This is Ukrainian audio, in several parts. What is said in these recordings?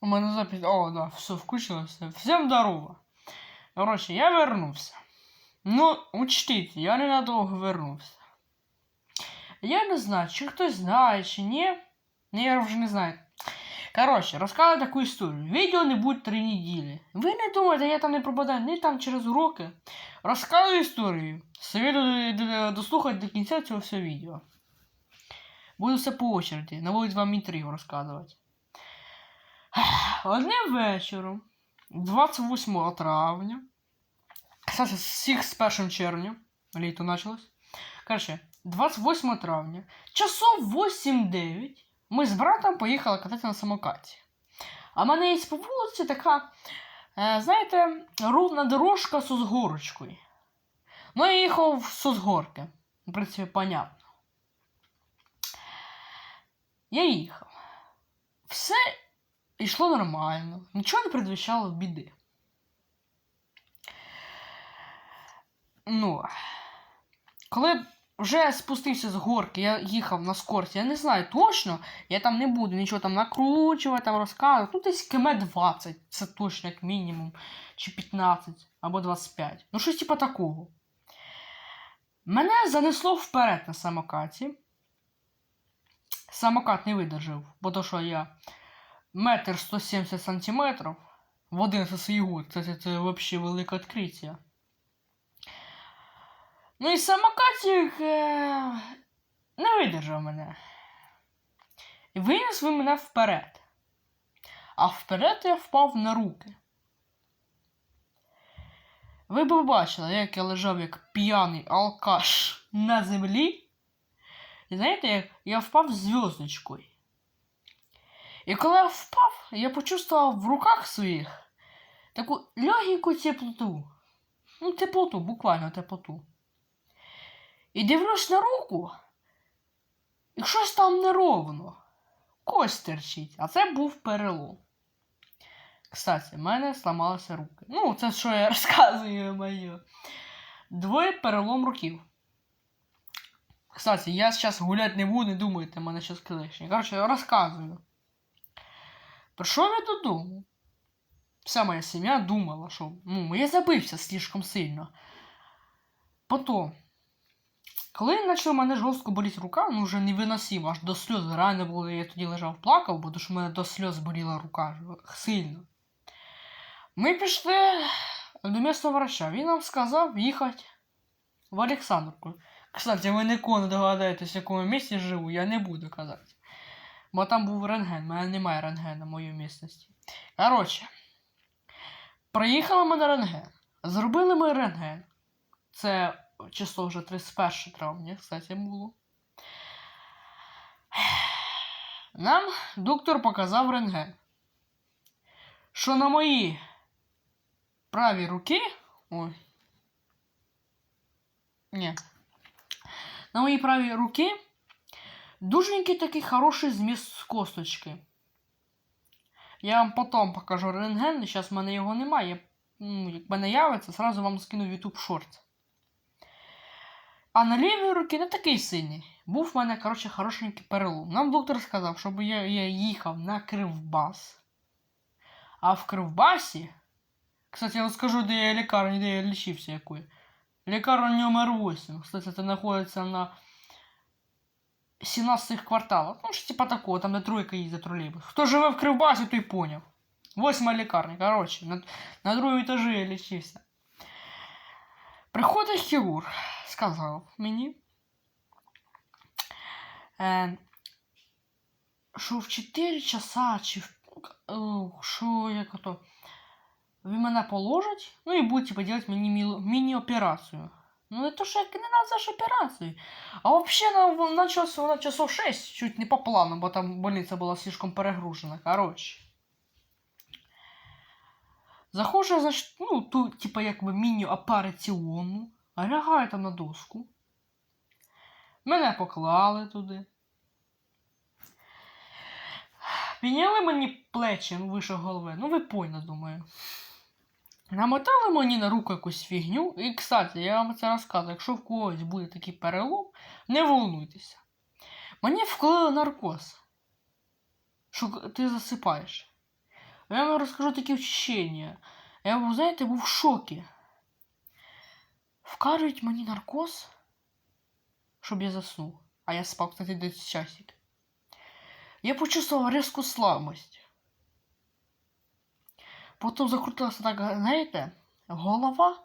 У мене запись. О, да, все, включилося. Всем здорово. Короче, я вернувся. Ну, учтите, я ненадовго вернувся. Я не знаю, чи хтось знає, чи ні. Ні, я вже не знаю. Короче, розказую таку історію. Відео не буде три неділі. Ви не думайте, я там не пропадаю, не там через уроки. Розказую історію. Советую дослухати до кінця цього всього відео. Буду все по очереді, наводить вам інтригу розказувати. Одним вечором, 28 травня, всіх з 1 червня, літо почалось. Короче, 28 травня, часов 8-9, ми з братом поїхали кататися на самокаті. А мене є по вулиці така, е, знаєте, ровна дорожка з узгорочкою. Ну, я їхав з узгорки. В принципі, понятно. Я їхав. Все йшло нормально, нічого не предвіщало біди. Ну, коли вже спустився з горки, я їхав на скорті, я не знаю точно, я там не буду нічого там накручувати, там розказувати. Ну, десь км 20, це точно як мінімум, чи 15, або 25. Ну, щось типу такого. Мене занесло вперед на самокаті. Самокат не видержав, бо то, що я метр 170 сантиметрів в 11 год. Це, це, це взагалі велике відкриття. Ну і самокатик е, не видержав мене. І виніс він мене вперед. А вперед я впав на руки. Ви б бачили, як я лежав як п'яний алкаш на землі. І знаєте, як я впав зв'язочкою. І коли я впав, я почувствував в руках своїх таку легеньку теплоту. Ну, теплоту, буквально теплоту. І дивлюсь на руку, і щось там неровно. Кость терчить, а це був перелом. Кстати, в мене зламалися руки. Ну, це що я розказую моє. Двоє перелом руків. Кстати, я зараз гуляти не буду, не думайте, мене щось клешні. Коротше, розказую. Прийшов я додому. Вся моя сім'я думала, що ну, я забився слишком сильно. Потім, коли почала мене жорстко боліти рука, ну вже невиносимо, аж до сльоз реально було, я тоді лежав, плакав, бо що в мене до сльоз боліла рука сильно. Ми пішли до місцевого врача. Він нам сказав їхати в Олександрівку. Кстати, ви ніколи не догадаєтесь, в якому місці живу, я не буду казати. Бо там був рентген, в мене немає рентгена в моїй місцевості. Коротше, приїхали ми на рентген. Зробили ми рентген. Це число вже 31 травня, кстати, було. Нам доктор показав рентген. Що на моїй правій руки. Ой. Ні. На моїй правій руки дуженький такий хороший зміст з косточки. Я вам потім покажу рентген, зараз в мене його немає. Ну, як мене явиться, зразу вам скину в YouTube шорт. А на лівій руці не такий сильний. Був в мене, коротше, хорошенький перелом. Нам доктор сказав, щоб я, я їхав на Кривбас. А в Кривбасі. Кстати, я розкажу, де я лікарня, де я лічився якою. Лікарня номер 8. Кстати, це знаходиться на 17 кварталах. Ну, що типа такого, там де тройка їздить тролейбус. Хто живе в Кривбасі, той поняв. Восьма лікарня, коротше, на, на другому етажі я лічився. Приходить хірург, сказав мені, е, що в 4 часа, чи в, е, що як ото, він мене положить, ну і буде типа, делать мені міл- міні-операцію. Ну, не то, що як не надо ж операцію. А вообще на, на, час, часов 6, чуть не по плану, бо там больниця була слишком перегружена. Коротше. Заходжу, значить, ну, ту, типа, якби міні-операційну, лягаю там на доску. Мене поклали туди. Підняли мені плечі ну, вище голови. Ну, ви поняли, думаю. Намотали мені на руку якусь фігню. І, кстати, я вам це розказую, якщо в когось буде такий перелом, не волнуйтеся. Мені вклали наркоз. Що ти засипаєш. Я вам розкажу такі вчення. Я був, знаєте, був в шокі. Вкажуть мені наркоз, щоб я заснув. А я спав, кстати, десь часик. Я почувствовал резкую слабость. Потом закрутилася так, знаєте, голова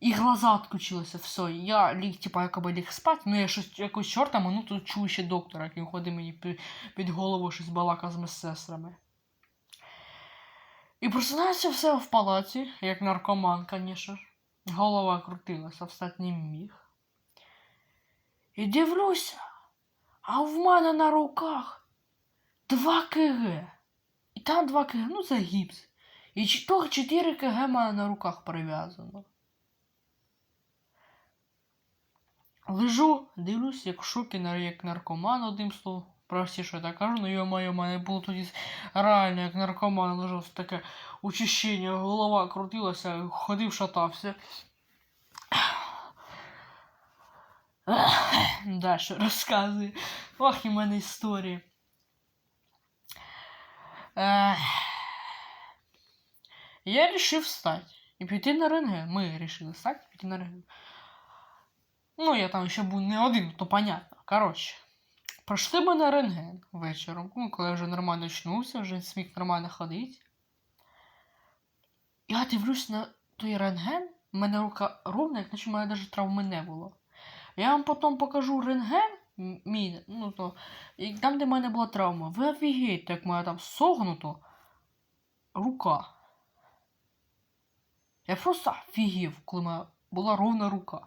і глаза відключилися. Все. Я ліг, типа, якоби ліг спати, ну я щось якось чорта минуту чую ще доктора, який ходить мені під, голову щось балака з медсестрами. І просинається все в палаці, як наркоман, звісно. Голова крутилася, встати не міг. І дивлюся, а в мене на руках 2 кг. І там 2 кг, ну це гіпс. І то 4 кг мене на руках прив'язано. Лежу, дивлюсь, як в шокі, як наркоман одним словом. Прості, що я так кажу, ну йо-моє, в мене було тоді реально як наркоман лежав таке очищення, голова крутилася, ходив, шатався. Дальше розказую. Ох, і мене історії. Ех. Я решив встать і піти на рентген. Ми вирішили встати і піти на рентген. Ну, я там ще був не один, то понятно. Коротше. Пройшли ми на рентген вечором. Ну, коли я вже нормально очнувся, вже зміг нормально ходити. Я дивлюсь на той рентген, у мене рука ровна, як наче в мене навіть травми не було. Я вам потім покажу рентген, мій, ну то, і там, де в мене була травма. Ви офігієте, як мене там согнуто рука. Я просто офігів, коли мене була ровна рука.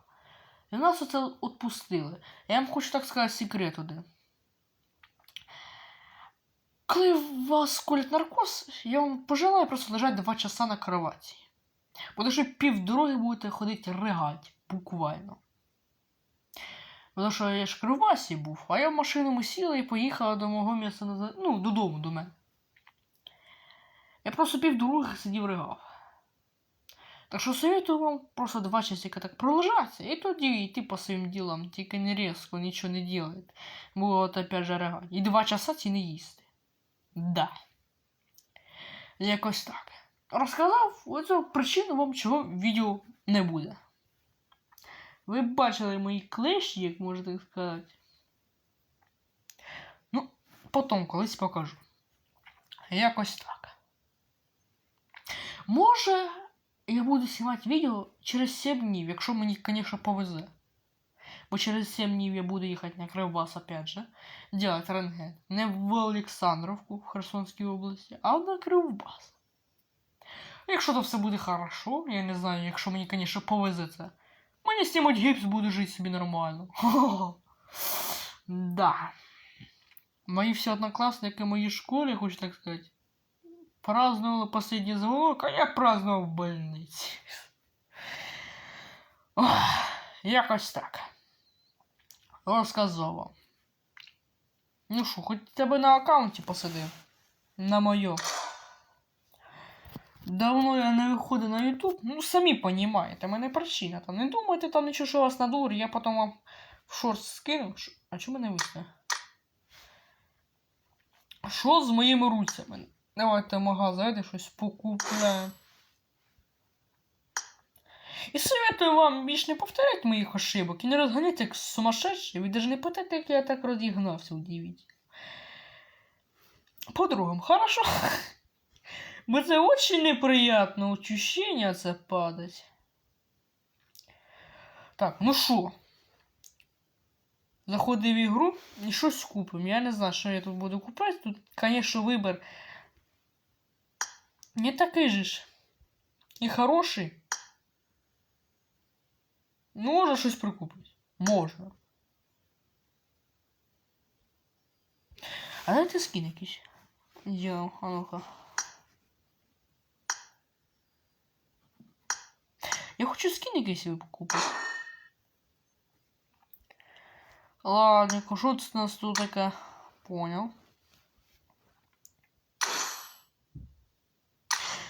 І нас оце відпустили. Я вам хочу так сказати секрет один. Коли вас колять наркоз, я вам пожелаю просто лежати 2 часа на кроваті. Бо що півдороги будете ходити ригать, буквально. Тому що я ж Кривбасі був, а я в машину ми сіли і поїхала до мого місця ну, додому до мене. Я просто півдороги сидів ригав. Так що советую вам просто два часика так пролежаться, і тоді йти по своїм ділам, тільки не різко, нічого не делать. Бо от опять же ригать. І два часа ці не їсти. Да. Якось так. Розказав оцю причину вам, чого відео не буде. Ви бачили мої клещі, як можна так сказати. Ну, потім колись покажу. Якось так. Може, я буду знімати відео через 7 днів, якщо мені, звісно, повезе. Бо через 7 днів я буду їхати на Кривбас, опять же, делать рентген. Не в Олександровку в Херсонській області, а на Кривбас. Якщо то все буде хорошо, я не знаю, якщо мені, звісно, повезе це. Мені знімуть гіпс, буду жити собі нормально. Да. Мої всі однокласники в моїй школі, хочу так сказати, Праздновали последний звонок, а я праздновал в больниці. Якось так. Розказав. Ну що, хоч тебе на аккаунті посадив. На моєму. Давно я не виходив на YouTube. Ну, самі понімаєте, мене причина. Там не думайте там нічого, що вас надурю, я потім вам в шорт скину. А чому не висне? Що з моїми руцями? Давайте в магаз щось покупляємо. І советую вам більш не повторяти моїх ошибок і не розганяти як сумасшедший. Ви даже не питайте, як я так розігнався, удивіть. По-другому, хорошо? Бо це очень неприятне ощущение це падать. Так, ну що? Заходив в ігру і щось купимо. Я не знаю, що я тут буду купувати. Тут, звісно, вибір не такий же ж. І хороший. Ну, можна щось прикупити. Можна. А дайте скін якийсь. Йо, а ну-ка. Я хочу скін якийсь собі купити. Ладно, що це у нас тут таке? Понял.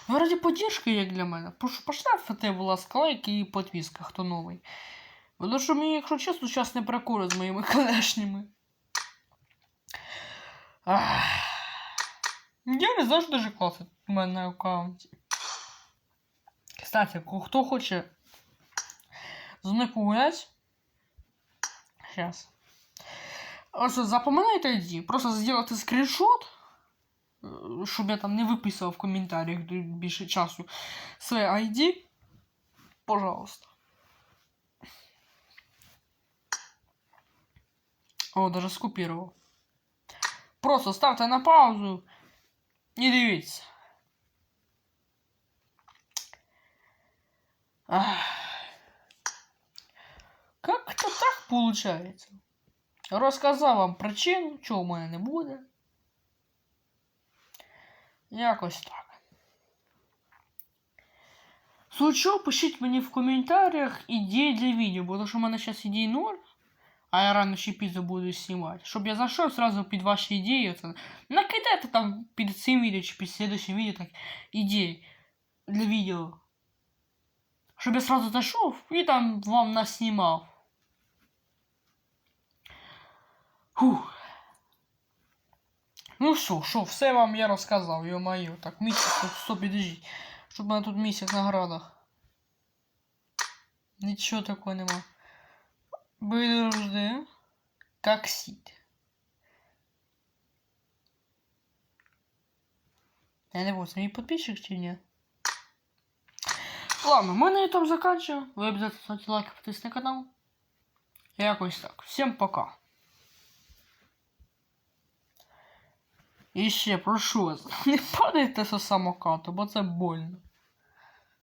Ну, ради поддержки, як для мене. Прошу, поставте, будь ласка, лайк і підписка, хто новий. Бо що мені, якщо чесно, час не прокури з моїми колишніми. Ах. Я не завжди дуже класно у мене на аккаунті. Кстати, хто хоче з погулять, Сейчас. Ось запоминайте ID. Просто зробити скріншот, щоб я там не виписував в коментарях д- більше часу своє ID. Пожалуйста. О, даже скопірував. Просто ставте на паузу і дивіться. Ах. Как-то так получается. Розказав вам причину, чого в мене не буде. Якось так. Случайно пишіть мені в коментарях ідеї для відео, бо тому що в мене зараз ідей ноль, а я рано чи пізно буду знімати. Щоб я зайшов сразу під ваші ідеї. Це, накидайте там під цим відео чи під слідчим відео так ідеї для відео. Щоб я сразу зайшов і там вам наснімав. Фух. Ну що, що, все вам я розказав, йо-моє. Так, місяць, тут стоп, підождіть. Щоб у мене тут місяць на градах. Нічого такого нема. Подожди. Как сид. Я не помню, мій подписчик чи ні? Ладно, мы на этом заканчиваем. Вы обязательно ставьте лайк, подписывайтесь на канал. Якось так. Всем пока. І ще прошу вас, не падайте з самокату, бо це больно.